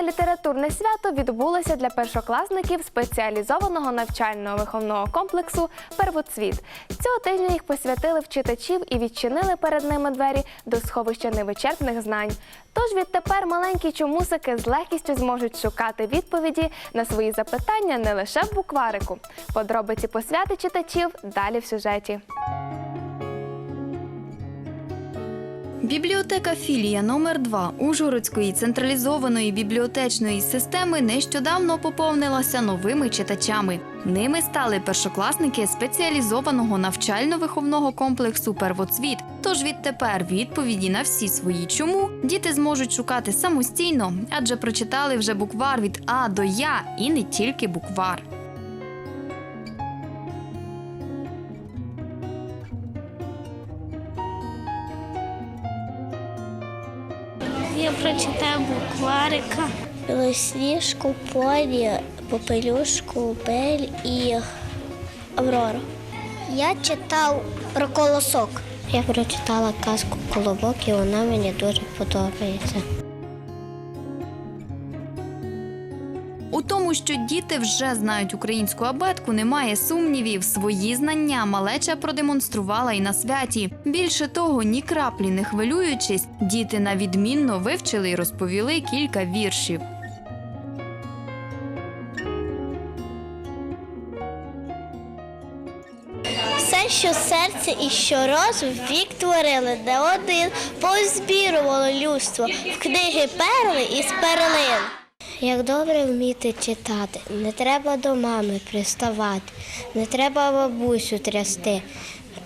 Традиційне літературне свято відбулося для першокласників спеціалізованого навчально-виховного комплексу Первоцвіт. Цього тижня їх посвятили в читачів і відчинили перед ними двері до сховища невичерпних знань. Тож відтепер маленькі чомусики з легкістю зможуть шукати відповіді на свої запитання не лише в букварику. Подробиці посвяти читачів далі в сюжеті. Бібліотека філія номер 2 Ужгородської централізованої бібліотечної системи нещодавно поповнилася новими читачами. Ними стали першокласники спеціалізованого навчально-виховного комплексу Первоцвіт. Тож відтепер відповіді на всі свої чому діти зможуть шукати самостійно, адже прочитали вже буквар від А до Я і не тільки буквар. Я прочитаю букварика, білосніжку, полі, попелюшку, бель і Аврору. Я читав про колосок. Я прочитала казку Колобок і вона мені дуже подобається. Що діти вже знають українську абетку, немає сумнівів. Свої знання малеча продемонструвала і на святі. Більше того, ні краплі не хвилюючись, діти на відмінно вивчили і розповіли кілька віршів. Все, що серце і що розум вік творили, де один позбірувало людство в книги перли і з перлин. Як добре вміти читати, не треба до мами приставати, не треба бабусю трясти.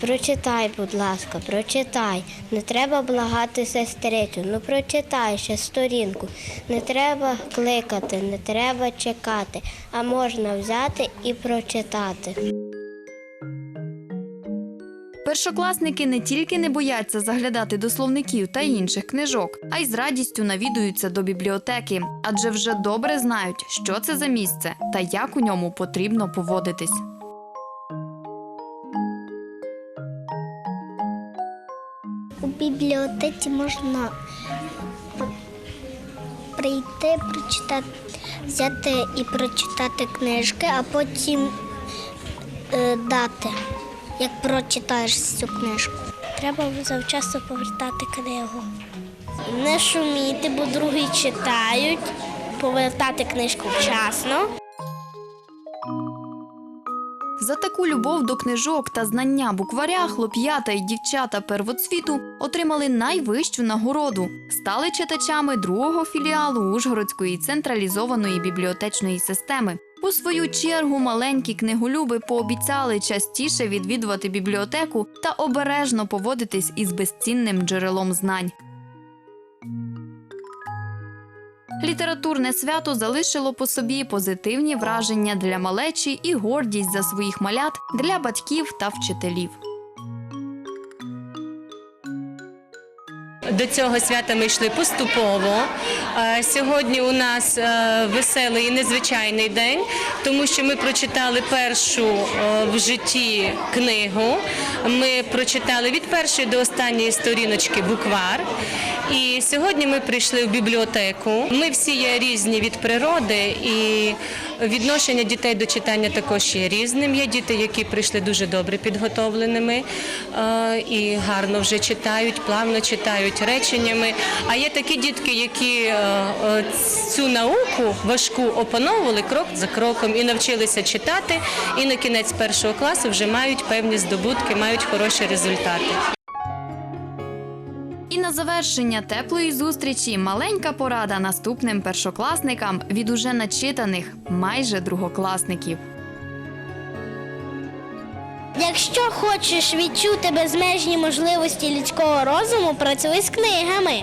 Прочитай, будь ласка, прочитай. Не треба благати сестрицю. Ну прочитай ще сторінку. Не треба кликати, не треба чекати, а можна взяти і прочитати. Першокласники не тільки не бояться заглядати до словників та інших книжок, а й з радістю навідуються до бібліотеки, адже вже добре знають, що це за місце та як у ньому потрібно поводитись. У бібліотеці можна прийти, прочитати, взяти і прочитати книжки, а потім е, дати, як прочитаєш цю книжку. Треба завчасно повертати книгу. Не шуміти, бо другі читають, повертати книжку вчасно. За таку любов до книжок та знання букваря хлоп'ята і дівчата первоцвіту отримали найвищу нагороду. Стали читачами другого філіалу Ужгородської централізованої бібліотечної системи. У свою чергу маленькі книголюби пообіцяли частіше відвідувати бібліотеку та обережно поводитись із безцінним джерелом знань. Літературне свято залишило по собі позитивні враження для малечі і гордість за своїх малят для батьків та вчителів. До цього свята ми йшли поступово. Е, Сьогодні у нас е, веселий і незвичайний день, тому що ми прочитали першу е, в житті книгу. Ми прочитали від першої до останньої сторіночки буквар. І сьогодні ми прийшли в бібліотеку. Ми всі є різні від природи, і відношення дітей до читання також є різним. Є діти, які прийшли дуже добре підготовленими е, і гарно вже читають, плавно читають реченнями. А є такі дітки, які е, е, цю науку важку опановували крок за кроком і навчилися читати. І на кінець першого класу вже мають певні здобутки, мають хороші результати. Завершення теплої зустрічі маленька порада наступним першокласникам від уже начитаних майже другокласників. Якщо хочеш відчути безмежні можливості людського розуму, працюй з книгами.